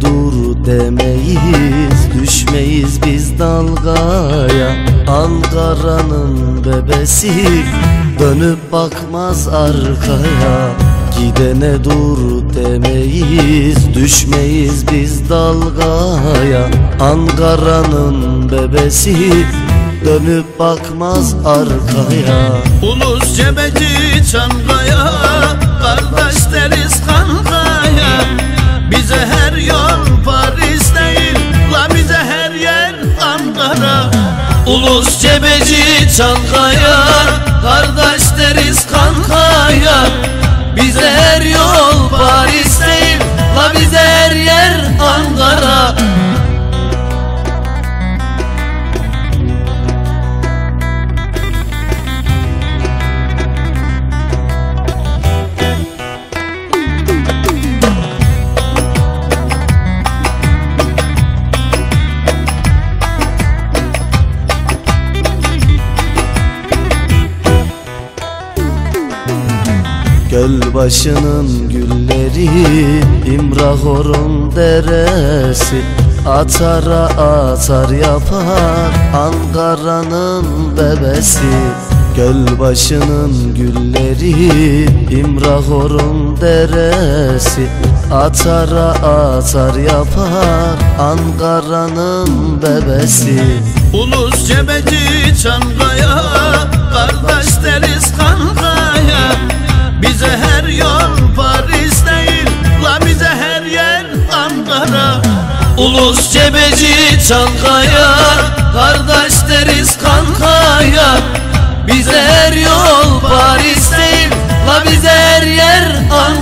Dur demeyiz Düşmeyiz biz dalgaya. Ankara'nın bebesi Dönüp bakmaz arkaya. Gidene dur demeyiz Düşmeyiz biz dalgaya. Ankara'nın bebesi Dönüp bakmaz arkaya. Ulus cebeci çangaya Kardeş deriz kanka her yol Paris değil La bize her yer Ankara. Ulus cebeci Çankaya Göl başının gülleri İmrahor'un deresi. Atara atar yapar Ankara'nın bebesi. Göl başının gülleri İmrahor'un deresi. Atara atar yapar Ankara'nın bebesi. Ulus cebeci Çankaya Kardeş Ulus cebeci Çankaya Kardeş deriz kankaya. Bize her yol Paris değil La bize her yer Ankara